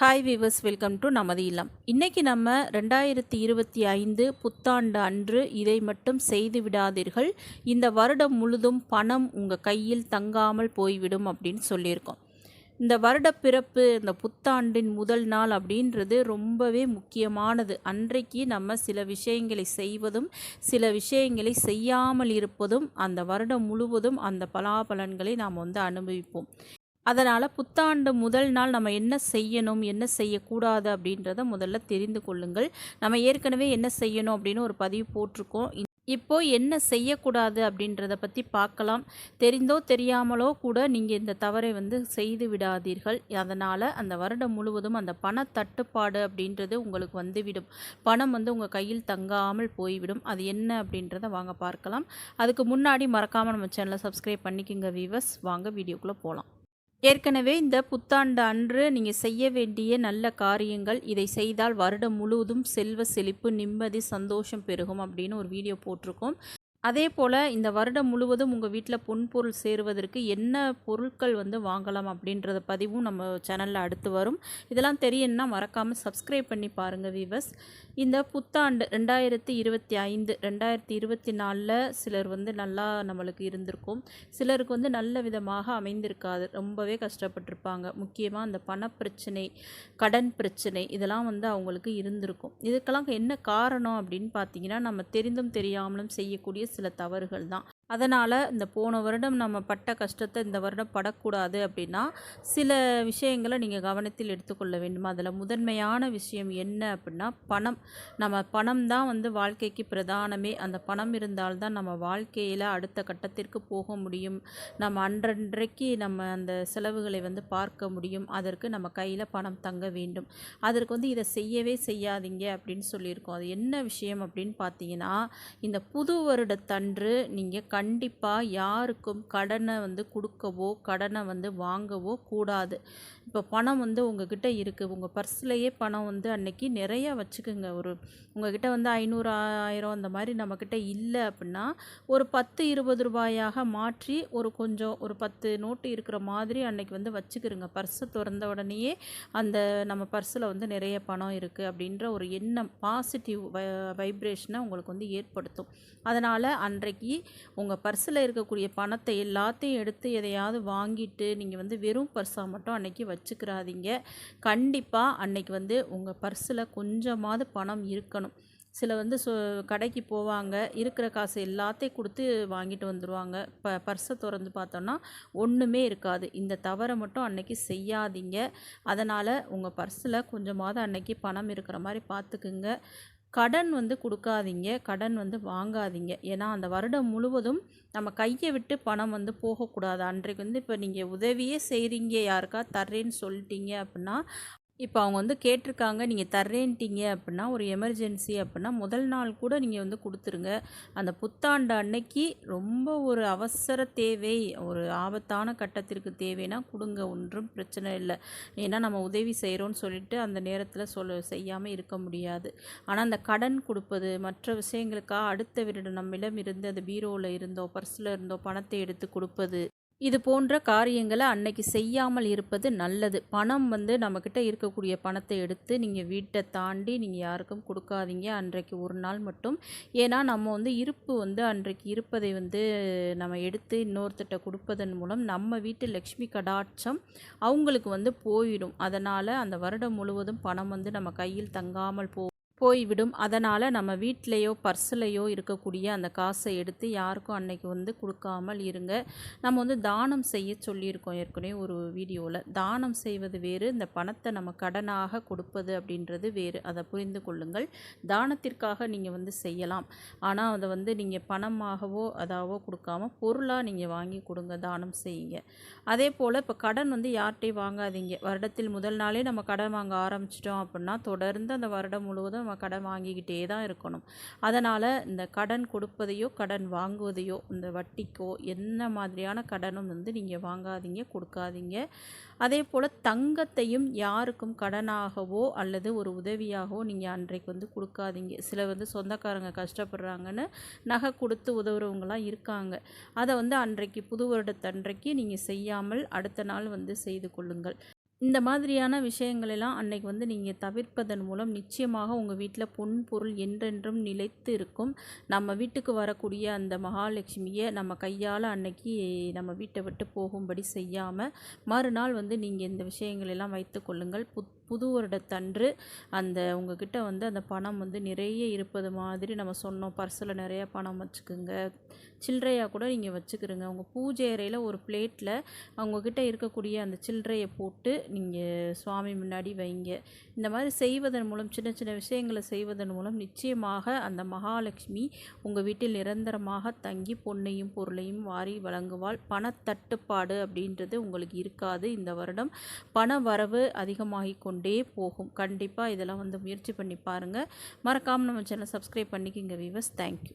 Hi viewers welcome to நமது இல்லம். இன்றைக்கி நம்ம ரெண்டாயிரத்தி இருபத்தி ஐந்து புத்தாண்டு அன்று இதை மட்டும் செய்து விடாதீர்கள். இந்த வருடம் முழுதும் பணம் உங்கள் கையில் தங்காமல் போய்விடும் அப்படின்னு சொல்லியிருக்கோம். இந்த வருட பிறப்பு இந்த புத்தாண்டின் முதல் நாள் அப்படின்றது ரொம்பவே முக்கியமானது. அன்றைக்கு நம்ம சில விஷயங்களை செய்வதும் சில விஷயங்களை செய்யாமல் இருப்பதும் அந்த வருடம் முழுவதும் அந்த பலாபலன்களை நாம் வந்து அனுபவிப்போம். அதனால் புத்தாண்டு முதல் நாள் நம்ம என்ன செய்யணும் என்ன செய்யக்கூடாது அப்படின்றத முதல்ல தெரிந்து கொள்ளுங்கள். நம்ம ஏற்கனவே என்ன செய்யணும் அப்படின்னு ஒரு பதிவு போட்டிருக்கோம். இப்போ என்ன செய்யக்கூடாது அப்படின்றத பற்றி பார்க்கலாம். தெரிந்தோ தெரியாமலோ கூட நீங்கள் இந்த தவறை வந்து செய்து விடாதீர்கள். அதனால் அந்த வருடம் முழுவதும் அந்த பண தட்டுப்பாடு அப்படின்றது உங்களுக்கு வந்துவிடும். பணம் வந்து உங்கள் கையில் தங்காமல் போய்விடும். அது என்ன அப்படின்றத வாங்க பார்க்கலாம். அதுக்கு முன்னாடி மறக்காமல் நம்ம சேனலை சப்ஸ்கிரைப் பண்ணிக்கோங்க வீவர்ஸ் வாங்க வீடியோக்குள்ளே போகலாம் ஏற்கனவே இந்த புத்தாண்டு அன்று நீங்கள் செய்ய வேண்டிய நல்ல காரியங்கள் இதை செய்தால் வருடம் முழுவதும் செல்வ செழிப்பு நிம்மதி சந்தோஷம் பெருகும் அப்படின்னு ஒரு வீடியோ போட்டிருக்கோம். அதே போல் இந்த வருடம் முழுவதும் உங்கள் வீட்டில் பொன்பொருள் சேருவதற்கு என்ன பொருட்கள் வந்து வாங்கலாம் அப்படின்றத பதிவும் நம்ம சேனலில் அடுத்து வரும். இதெல்லாம் தெரியணும்னா மறக்காமல் சப்ஸ்கிரைப் பண்ணி பாருங்கள் வீவர்ஸ் இந்த புத்தாண்டு ரெண்டாயிரத்தி இருபத்தி ஐந்து ரெண்டாயிரத்தி இருபத்தி நாலில் சிலர் வந்து நல்லா நம்மளுக்கு இருந்திருக்கும். சிலருக்கு வந்து நல்ல விதமாக அமைந்திருக்காது. ரொம்பவே கஷ்டப்பட்டிருப்பாங்க. முக்கியமாக அந்த பணப்பிரச்சனை கடன் பிரச்சனை இதெல்லாம் வந்து அவங்களுக்கு இருந்திருக்கும். இதுக்கெல்லாம் என்ன காரணம் அப்படின்னு பார்த்தீங்கன்னா நம்ம தெரிந்தும் தெரியாமலும் செய்யக்கூடிய சில தவறுகள் தான். அதனால் இந்த போன வருடம் நம்ம பட்ட கஷ்டத்தை இந்த வருடம் படக்கூடாது அப்படின்னா சில விஷயங்களை நீங்கள் கவனத்தில் எடுத்துக்கொள்ள வேண்டும்? அதில் முதன்மையான விஷயம் என்ன அப்படின்னா பணம். நம்ம பணம் தான் வந்து வாழ்க்கைக்கு பிரதானமே. அந்த பணம் இருந்தால்தான் நம்ம வாழ்க்கையில் அடுத்த கட்டத்திற்கு போக முடியும். நம்ம அன்றன்றைக்கு நம்ம அந்த செலவுகளை வந்து பார்க்க முடியும். அதற்கு நம்ம கையில் பணம் தங்க வேண்டும். அதற்கு வந்து இதை செய்யவே செய்யாதீங்க அப்படின்னு சொல்லியிருக்கோம். அது என்ன விஷயம் அப்படின்னு பார்த்தீங்கன்னா இந்த புது வருடத்தன்று நீங்கள் கண்டிப்பாக யாருக்கும் கடனை வந்து கொடுக்கவோ கடனை வந்து வாங்கவோ கூடாது. இப்போ பணம் வந்து உங்ககிட்ட இருக்குது உங்கள் பர்ஸ்லேயே பணம் வந்து அன்னைக்கு நிறையா வச்சுக்கோங்க. ஒரு உங்ககிட்ட வந்து ஐநூறு ஆயிரம் அந்த மாதிரி நம்மக்கிட்ட இல்லை அப்படின்னா ஒரு பத்து இருபது ரூபாயாக மாற்றி ஒரு கொஞ்சம் ஒரு பத்து நோட்டு இருக்கிற மாதிரி அன்னைக்கு வந்து வச்சுக்கிறோங்க பர்ஸை திறந்த உடனேயே அந்த நம்ம பர்ஸில் வந்து நிறைய பணம் இருக்குது அப்படின்ற ஒரு எண்ணம் பாசிட்டிவ் வைப்ரேஷனை உங்களுக்கு வந்து ஏற்படுத்தும். அதனால் அன்றைக்கு உங்கள் பர்ஸில் இருக்கக்கூடிய பணத்தை எல்லாத்தையும் எடுத்து எதையாவது வாங்கிட்டு நீங்கள் வந்து வெறும் பர்ஸாக மட்டும் அன்றைக்கி வச்சுக்கிறாதீங்க. கண்டிப்பாக அன்னைக்கு வந்து உங்கள் பர்ஸில் கொஞ்சமாவது பணம் இருக்கணும். சில வந்து சொ கடைக்கு போவாங்க இருக்கிற காசு எல்லாத்தையும் கொடுத்து வாங்கிட்டு வந்துடுவாங்க ப பர்ஸை திறந்து பார்த்தோன்னா ஒன்றுமே இருக்காது. இந்த தவறை மட்டும் அன்னைக்கு செய்யாதீங்க. அதனால் உங்கள் பர்ஸில் கொஞ்சமாவது அன்னைக்கு பணம் இருக்கிற மாதிரி பார்த்துக்குங்க. கடன் வந்து கொடுக்காதீங்க கடன் வந்து வாங்காதீங்க. ஏன்னா அந்த வருடம் முழுவதும் நம்ம கையை விட்டு பணம் வந்து போகக்கூடாது. அன்றைக்கு வந்து இப்போ நீங்கள் உதவியே செய்கிறீங்க யாருக்கா தர்றேன்னு சொல்லிட்டீங்க அப்படின்னா இப்போ அவங்க வந்து கேட்டிருக்காங்க நீங்கள் தர்றேன்ட்டீங்க அப்படின்னா ஒரு எமர்ஜென்சி அப்படின்னா முதல் நாள் கூட நீங்கள் வந்து கொடுத்துருங்க. அந்த புத்தாண்டு அன்னைக்கு ரொம்ப ஒரு அவசர தேவை ஒரு ஆபத்தான கட்டத்திற்கு தேவைன்னா கொடுங்க ஒன்றும் பிரச்சனை இல்லை. ஏன்னா நம்ம உதவி செய்கிறோன்னு சொல்லிட்டு அந்த நேரத்தில் சொல்ல செய்யாமல் இருக்க முடியாது. ஆனால் அந்த கடன் கொடுப்பது மற்ற விஷயங்களுக்காக அடுத்த விருடம் நம்மிடம் இருந்து அந்த பீரோவில் இருந்தோ பர்ஸில் இருந்தோ பணத்தை எடுத்து கொடுப்பது இது போன்ற காரியங்களை அன்னைக்கு செய்யாமல் இருப்பது நல்லது. பணம் வந்து நம்மக்கிட்ட இருக்கக்கூடிய பணத்தை எடுத்து நீங்கள் வீட்டை தாண்டி நீங்கள் யாருக்கும் கொடுக்காதீங்க. அன்றைக்கு ஒரு நாள் மட்டும். ஏன்னா நம்ம வந்து இருப்பு வந்து அன்றைக்கு இருப்பதை வந்து நம்ம எடுத்து இன்னொருத்திட்ட கொடுப்பதன் மூலம் நம்ம வீட்டு லக்ஷ்மி கடாட்சம் அவங்களுக்கு வந்து போயிடும். அதனால் அந்த வருடம் முழுவதும் பணம் வந்து நம்ம கையில் தங்காமல் போ போய்விடும். அதனால் நம்ம வீட்லேயோ பர்ஸ்லேயோ இருக்கக்கூடிய அந்த காசை எடுத்து யாருக்கும் அன்னைக்கு வந்து கொடுக்காமல் இருங்க. நம்ம வந்து தானம் செய்ய சொல்லியிருக்கோம் ஏற்கனவே ஒரு வீடியோவில் தானம் செய்வது வேறு இந்த பணத்தை நம்ம கடனாக கொடுப்பது அப்படின்றது வேறு. அதை புரிந்து கொள்ளுங்கள். தானத்திற்காக நீங்கள் வந்து செய்யலாம். ஆனால் அதை வந்து நீங்கள் பணமாகவோ அதாவோ கொடுக்காம பொருளாக நீங்கள் வாங்கி கொடுங்க தானம் செய்யுங்க. அதே போல் இப்போ கடன் வந்து யார்கிட்டையும் வாங்காதீங்க. வருடத்தில் முதல் நாளே நம்ம கடன் வாங்க ஆரம்பிச்சிட்டோம் அப்படின்னா தொடர்ந்து அந்த வருடம் முழுவதும் நம்ம கடன் வாங்கிக்கிட்டே தான் இருக்கணும். அதனால் இந்த கடன் கொடுப்பதையோ கடன் வாங்குவதையோ இந்த வட்டிக்கோ என்ன மாதிரியான கடனும் வந்து நீங்கள் வாங்காதீங்க கொடுக்காதீங்க. அதே போல் தங்கத்தையும் யாருக்கும் கடனாகவோ அல்லது ஒரு உதவியாகவோ நீங்கள் அன்றைக்கு வந்து கொடுக்காதீங்க. சில வந்து சொந்தக்காரங்க கஷ்டப்படுறாங்கன்னு நகை கொடுத்து உதவுறவங்களாம் இருக்காங்க. அதை வந்து அன்றைக்கு புது வருடத்தன்றைக்கு நீங்கள் செய்யாமல் அடுத்த நாள் வந்து செய்து கொள்ளுங்கள். இந்த மாதிரியான விஷயங்களெல்லாம் அன்னைக்கு வந்து நீங்கள் தவிர்ப்பதன் மூலம் நிச்சயமாக உங்கள் வீட்டில் பொன் பொருள் என்றென்றும் நிலைத்து இருக்கும். நம்ம வீட்டுக்கு வரக்கூடிய அந்த மகாலட்சுமியை நம்ம கையால் அன்னைக்கு நம்ம வீட்டை விட்டு போகும்படி செய்யாமல் மறுநாள் வந்து நீங்கள் இந்த விஷயங்களெல்லாம் வைத்துக்கொள்ளுங்கள் வைத்து கொள்ளுங்கள். புத் புது வருடத்தன்று அந்த உங்ககிட்ட வந்து அந்த பணம் வந்து நிறைய இருப்பது மாதிரி நம்ம சொன்னோம். பர்ஸில் நிறைய பணம் வச்சுக்குங்க. சில்லறையாக கூட நீங்கள் வச்சுக்கிறங்க. உங்கள் பூஜை அறையில் ஒரு பிளேட்டில் அவங்கக்கிட்ட இருக்கக்கூடிய அந்த சில்லறையை போட்டு நீங்கள் சுவாமி முன்னாடி வைங்க. இந்த மாதிரி செய்வதன் மூலம் சின்ன சின்ன விஷயங்களை செய்வதன் மூலம் நிச்சயமாக அந்த மகாலட்சுமி உங்கள் வீட்டில் நிரந்தரமாக தங்கி பொன்னையும் பொருளையும் வாரி வழங்குவாள். பணத்தட்டுப்பாடு அப்படின்றது உங்களுக்கு இருக்காது. இந்த வருடம் பண வரவு அதிகமாகி கொண்டே போகும். கண்டிப்பாக இதெல்லாம் வந்து முயற்சி பண்ணி பாருங்கள் மறக்காமல் நம்ம சேனல் சப்ஸ்கிரைப் பண்ணிக்கிங்க வீவர்ஸ் தேங்க்யூ